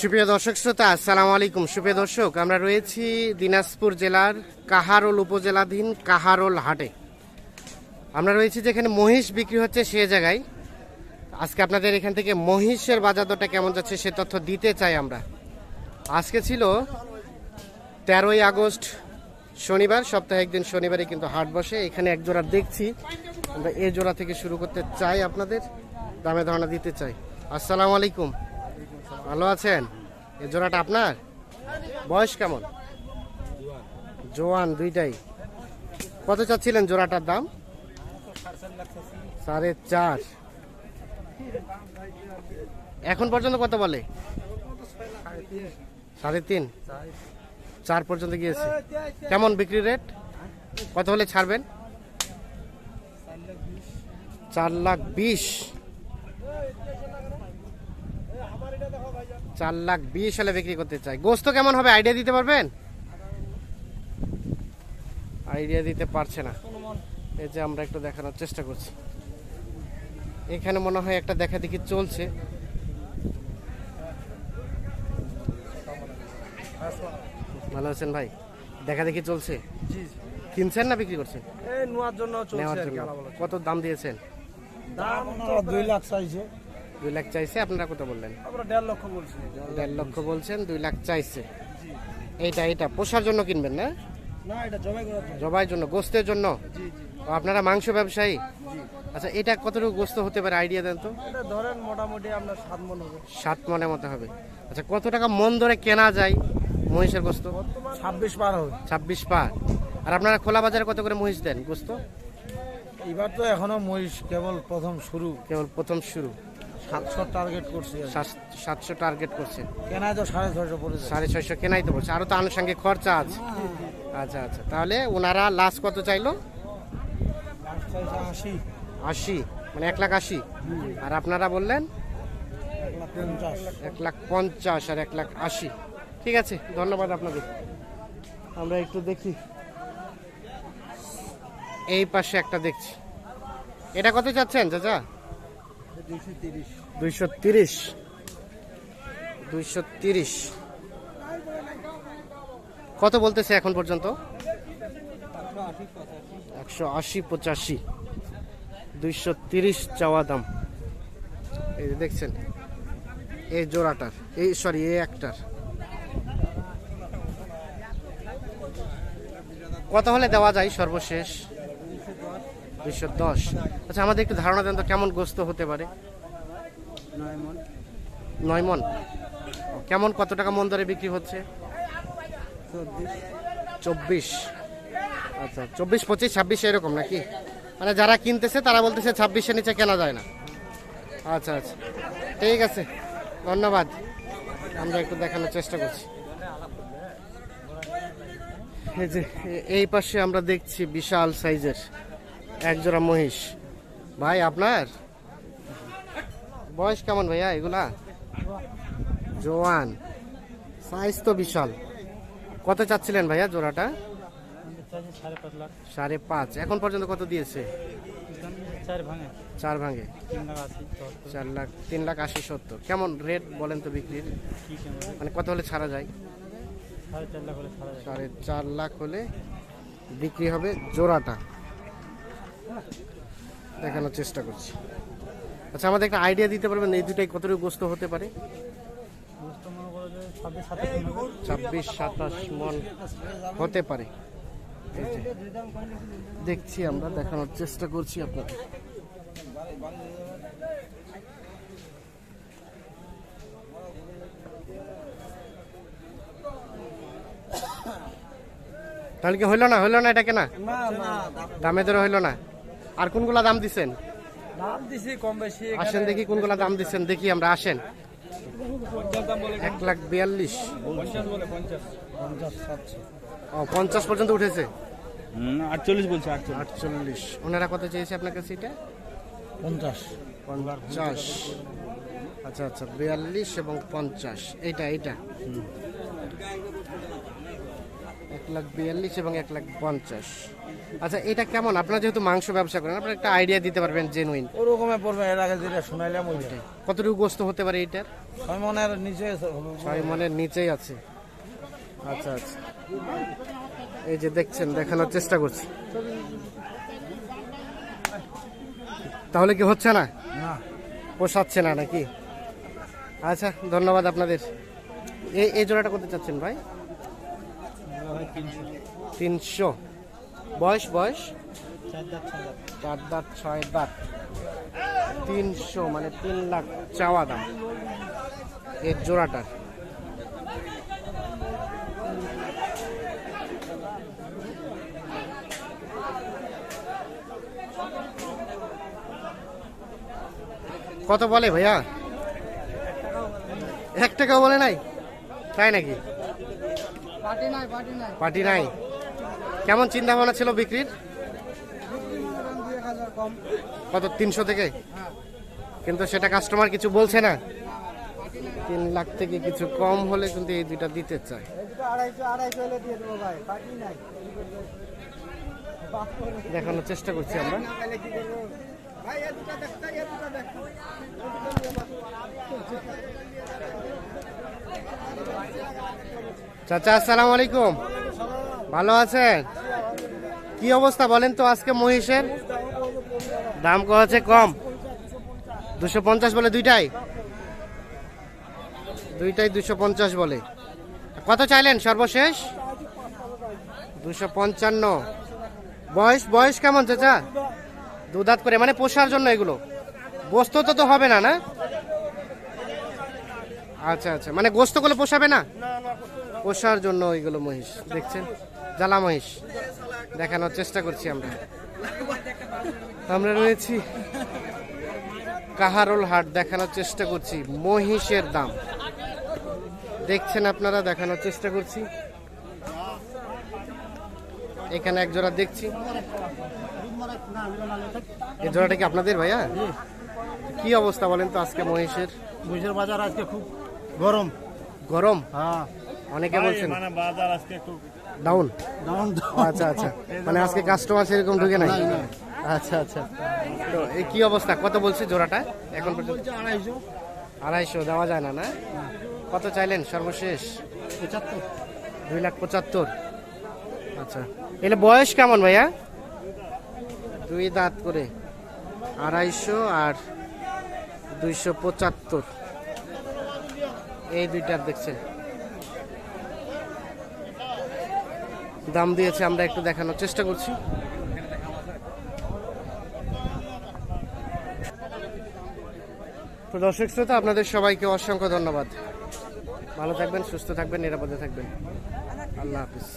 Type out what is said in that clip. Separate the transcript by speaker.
Speaker 1: সুপ্রিয় দর্শক শ্রোতা, আসসালামু আলাইকুম। সুপ্রিয় দর্শক, আমরা রয়েছি দিনাজপুর জেলার কাহারোল উপজেলাধীন কাহারোল হাটে। আমরা রয়েছি যেখানে মহিষ বিক্রি হচ্ছে সে জায়গায়। আজকে আপনাদের এখান থেকে মহিষের বাজার দরটা কেমন যাচ্ছে সে তথ্য দিতে চাই আমরা। আজকে ছিল তেরোই আগস্ট, শনিবার, সপ্তাহে একদিন শনিবারে কিন্তু হাট বসে। এখানে এক জোড়া দেখছি। আমরা এ জোড়া থেকে শুরু করতে চাই আপনাদের। দামে ধারণা দিতে চাই। আসসালামু আলাইকুম। ভালো আছেন? এ জোড়াটা আপনার? বয়স কেমন? জোয়ান, দুইটাই। কত চাচ্ছিলেন জোড়াটার দাম? সাড়ে চার। এখন পর্যন্ত কত বলে? সাড়ে তিন। চার পর্যন্ত গিয়েছে। কেমন বিক্রি রেট? কত হলে ছাড়বেন? চার লাখ বিশ। চার লাখ বিশ হলে বিক্রি করতে চাই। গোস্ত কেমন হবে? আইডিয়া দিতে পারবেন? আইডিয়া দিতে পারছে না। এই যে আমরা একটু দেখানোর চেষ্টা করছি। এখানে মনে হয় একটা দেখা দেখি চলছে। ভালো আছেন ভাই? দেখা দেখি চলছে? কিনছেন না বিক্রি করছেন?
Speaker 2: নেওয়ার জন্য।
Speaker 1: কত দাম দিয়েছেন?
Speaker 2: দাম তো দুই লাখ চাইছে।
Speaker 1: দুই লাখ চাইছে আপনারা কত বললেন?
Speaker 2: আমরা দেড় লক্ষ বলছি।
Speaker 1: দেড় লক্ষ বলছেন দুই লাখ চাইছে। এইটা এইটা পোষার জন্য কিনবেন না?
Speaker 2: না এটা করার জন্য।
Speaker 1: জবাইয়ের জন্য গোস্তের জন্য?
Speaker 2: জি জি।
Speaker 1: আপনারা মাংস ব্যবসায়ী? আচ্ছা এটা কতটুকু গোস্ত হতে পারে আইডিয়া দেন তো?
Speaker 2: এটা ধরেন মোটামুটি আপনার সাত মন হবে।
Speaker 1: সাত মনের মতো হবে। আচ্ছা কত টাকা মন ধরে কেনা যায় মহিষের গোস্ত?
Speaker 2: ছাব্বিশ পার হবে।
Speaker 1: ছাব্বিশ পা আর আপনারা খোলা বাজারে কত করে মহিষ দেন গোস্ত?
Speaker 2: এবার তো এখনও মহিষ কেবল প্রথম শুরু।
Speaker 1: কেবল প্রথম শুরু।
Speaker 2: সাতশো টার্গেট করছি
Speaker 1: সাত- সাতশো টার্গেট করছেন
Speaker 2: তো সাড়ে ছয়শো পড়েছে
Speaker 1: সাড়ে ছয়শো কেনাই তো বলছে। আরও তো আনুষঙ্গিক খরচা আছে। আচ্ছা আচ্ছা। তাহলে ওনারা লাস্ট কত চাইলো?
Speaker 2: আশি।
Speaker 1: আশি। মানে এক লাখ আশি। আর আপনারা বললেন?
Speaker 2: এক লাখ পঞ্চাশ
Speaker 1: আর এক লাখ আশি। ঠিক আছে ধন্যবাদ আপনাদের। আমরা একটু দেখি। এই পাশে একটা দেখছি। এটা কত চাচ্ছেন চাচা?
Speaker 2: তিরিশ।
Speaker 1: দুইশো তিরিশ। কত বলতেছে এখন পর্যন্ত? একশো আশি পঁচাশি। দুইশো তিরিশ চাওয়া দাম। এই যে দেখছেন এই জোড়াটার এই সরি এই একটার। কত হলে দেওয়া যায় সর্বশেষ? দুইশো দশ। আচ্ছা আমাদের একটু ধারণা দেন তো, কেমন গোস্ত হতে পারে?
Speaker 2: নয় মন
Speaker 1: কেমন, কত টাকা মন দরে বিক্রি হচ্ছে?
Speaker 2: চব্বিশ।
Speaker 1: আচ্ছা চব্বিশ, পঁচিশ, ছাব্বিশ এরকম নাকি? মানে যারা কিনতেছে, তারা বলতেছে ছাব্বিশের নিচে কেনা যায় না। আচ্ছা আচ্ছা। ঠিক আছে। ধন্যবাদ। আমরা একটু দেখানোর চেষ্টা করছি। এই যে এই পাশে আমরা দেখছি বিশাল সাইজের একজোড়া মহিষ। ভাই আপনার? বয়স কেমন ভাইয়া এগুলা? জোয়ান। সাইজ তো বিশাল। কত চাচ্ছিলেন ভাইয়া জোড়াটা?
Speaker 2: সাড়ে পাঁচ।
Speaker 1: এখন পর্যন্ত কত দিয়েছে?
Speaker 2: চার ভাঙে।
Speaker 1: চার
Speaker 2: লাখ
Speaker 1: তিন লাখ আশি সত্তর। কেমন রেট বলেন তো বিক্রির? মানে কত হলে ছাড়া যায়।
Speaker 2: সাড়ে চার লাখ হলে
Speaker 1: বিক্রি হবে জোড়াটা। দেখানোর চেষ্টা করছি। আচ্ছা আমাদের একটা আইডিয়া দিতে পারবেন এই দুটাই কতটুকু গোস্ত হতে পারে?
Speaker 2: ছাব্বিশ সাতাশ মন
Speaker 1: হতে পারে। দেখছি আমরা দেখানোর চেষ্টা করছি আপনাদের। তাহলে কি হইল না? হইল না এটা কেনা দামে ধরে হইল না? আর কোনগুলা দাম দিচ্ছেন
Speaker 2: দাম দিছি কম বেশি
Speaker 1: আসেন দেখি কোনগুলা দাম দিচ্ছেন দেখি আমরা আসেন। এক লাখ বিয়াল্লিশ। ও পঞ্চাশ পর্যন্ত উঠেছে?
Speaker 2: আটচল্লিশ বলছে আটচল্লিশ।
Speaker 1: আটচল্লিশ। ওনারা কত চেয়েছে আপনার কাছে এটা
Speaker 2: পঞ্চাশ।
Speaker 1: পঞ্চাশ। আচ্ছা আচ্ছা বিয়াল্লিশ এবং পঞ্চাশ। এইটা এইটা। এক লাখ বিয়াল্লিশ এবং এক লাখ পঞ্চাশ। আচ্ছা এটা কেমন? আপনারা যেহেতু মাংস ব্যবসা করেন আপনারা একটা আইডিয়া দিতে পারবেন জেনুইন
Speaker 2: ওরকমে পড়বে এর আগে যেটা শুনাইলাম ওইটা।
Speaker 1: কতটুকু গোস্ত হতে পারে এটার?
Speaker 2: ছয় মনের নিচে।
Speaker 1: ছয় মনের নিচেই আছে। আচ্ছা আচ্ছা। এই যে দেখছেন দেখানোর চেষ্টা করছি। তাহলে কি হচ্ছে না?
Speaker 2: না।
Speaker 1: পোষাচ্ছে না নাকি? আচ্ছা ধন্যবাদ আপনাদের। এই এই জোড়াটা করতে চাচ্ছেন ভাই? তিনশো। বয়স বয়স? চার দাঁত, ছয় দাঁত। তিনশো মানে তিন লাখ চাওয়া দাম। এর জোড়াটার কত বলে ভাইয়া? এক টাকাও বলে নাই? তাই নাকি?
Speaker 2: পার্টি নাই
Speaker 1: কেমন চিন্তা ভাবনা ছিল বিক্রির? কত তিনশো থেকে? কিন্তু সেটা কাস্টমার কিছু বলছে না। তিন লাখ থেকে কিছু কম হলে কিন্তু এই দুইটা দিতে চায়। দেখানোর চেষ্টা করছি আমরা।
Speaker 2: ভাই
Speaker 1: চাচা, আসসালামু আলাইকুম। ভালো আছেন? কি অবস্থা বলেন তো আজকে মহিষের? দাম কমেছে কম? দুশো পঞ্চাশ বলে দুইটাই? দুইটাই দুশো পঞ্চাশ বলে। কত চাইলেন সর্বশেষ? দুশো পঞ্চান্ন। বয়স বয়স কেমন চাচা? দুধাত করে মানে পোষার জন্য এগুলো। গোস্ত তো তো হবে না না? আচ্ছা আচ্ছা। মানে গোস্তগুলো পোষাবে না? পোষার জন্য ওইগুলো মহিষ। দেখছেন? জ্বালা মহিষ। দেখানোর চেষ্টা করছি আমরা। আমরা রয়েছি কাহারোল হাট। দেখানোর চেষ্টা করছি মহিষের দাম। দেখছেন আপনারা? দেখানোর চেষ্টা করছি। এখানে এক জোড়া দেখছি। এই জোড়াটা কি আপনাদের ভাইয়া? কি অবস্থা বলেন তো আজকে মহিষের?
Speaker 2: বুঝের বাজার আজকে খুব গরম।
Speaker 1: গরম?
Speaker 2: হ্যাঁ।
Speaker 1: অনেকে বলছেন।
Speaker 2: মানে বাজার আজকে একটু
Speaker 1: ডাউন
Speaker 2: ডাউন
Speaker 1: আচ্ছা আচ্ছা। মানে আজকে কাস্টমার সেরকম ঢুকে নাই? আচ্ছা আচ্ছা। তো এই কি অবস্থা? কত বলছে জোড়াটা? এখন পর্যন্ত?
Speaker 2: আড়াইশো।
Speaker 1: আড়াইশো দেওয়া যায় না না? কত চাইলেন সর্বশেষ?
Speaker 2: পঁচাত্তর।
Speaker 1: দুই লাখ পঁচাত্তর। আচ্ছা। এলে বয়স কেমন ভাইয়া? দুই দাঁত করে। আড়াইশো আর দুইশো পঁচাত্তর। এই দুইটার দেখছেন। দাম দিয়েছে, আমরা একটু দেখানোর চেষ্টা করছি। তো দর্শক শ্রোতা, আপনাদের সবাইকে অসংখ্য ধন্যবাদ। ভালো থাকবেন, সুস্থ থাকবেন, নিরাপদে থাকবেন। আল্লাহ হাফিজ।